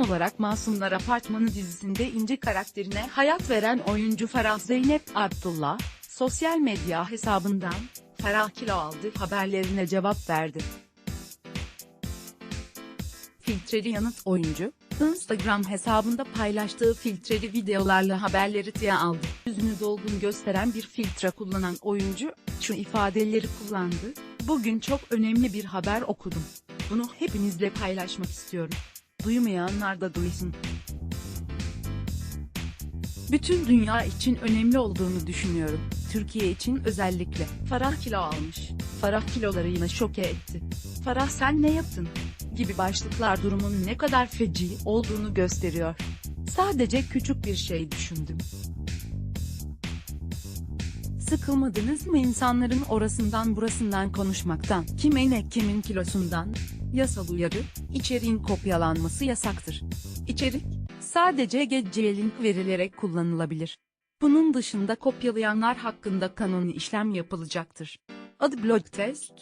olarak Masumlar Apartmanı dizisinde İnci karakterine hayat veren oyuncu Farah Zeynep Abdullah, sosyal medya hesabından, Farah kilo aldı haberlerine cevap verdi. Filtreli yanıt oyuncu, Instagram hesabında paylaştığı filtreli videolarla haberleri tiye aldı. Yüzünü dolgun gösteren bir filtre kullanan oyuncu, şu ifadeleri kullandı. Bugün çok önemli bir haber okudum. Bunu hepinizle paylaşmak istiyorum. Duymayanlar da duysun. Bütün dünya için önemli olduğunu düşünüyorum. Türkiye için özellikle. Farah kilo almış. Farah kiloları yine şoke etti. Farah sen ne yaptın? Gibi başlıklar durumun ne kadar feci olduğunu gösteriyor. Sadece küçük bir şey düşündüm. Sıkılmadınız mı insanların orasından burasından konuşmaktan? Kimin ne kimin kilosundan? Yasal uyarı, içeriğin kopyalanması yasaktır. İçerik, sadece GC link verilerek kullanılabilir. Bunun dışında kopyalayanlar hakkında kanuni işlem yapılacaktır. Adı blog test,